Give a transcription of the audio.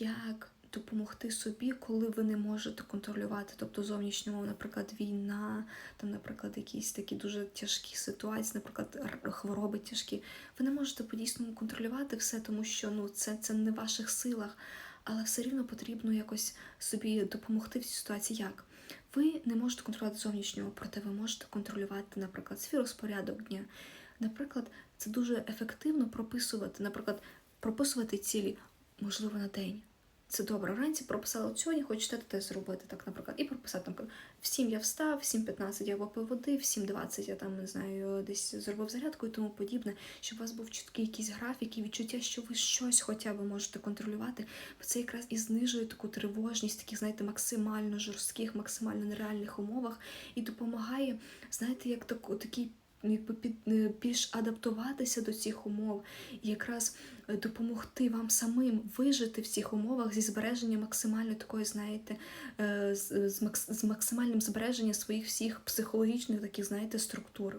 як допомогти собі, коли ви не можете контролювати, тобто зовнішню мову, наприклад, війна, там, наприклад, якісь такі дуже тяжкі ситуації, наприклад, хвороби тяжкі. Ви не можете по-дійсному контролювати все, тому що ну, це, це не в ваших силах, але все рівно потрібно якось собі допомогти в цій ситуації. Як? Ви не можете контролювати зовнішнього, проте ви можете контролювати, наприклад, свій розпорядок дня. Наприклад, це дуже ефективно прописувати, наприклад, прописувати цілі, можливо, на день. Це добре. Вранці прописала от сьогодні, хочете те зробити, так, наприклад, і прописати там в 7 я встав, в 7.15 я випив води, в 7.20 я там не знаю, десь зробив зарядку і тому подібне, щоб у вас був чіткий якийсь графік і відчуття, що ви щось хоча б можете контролювати, бо це якраз і знижує таку тривожність, таких, знаєте, максимально жорстких, максимально нереальних умовах, і допомагає, знаєте, як таку такий. Якби під е, більш адаптуватися до цих умов і якраз е, допомогти вам самим вижити в цих умовах зі збереженням максимально такої, знаєте, е, з, з максимальним збереженням своїх всіх психологічних таких, знаєте, структур.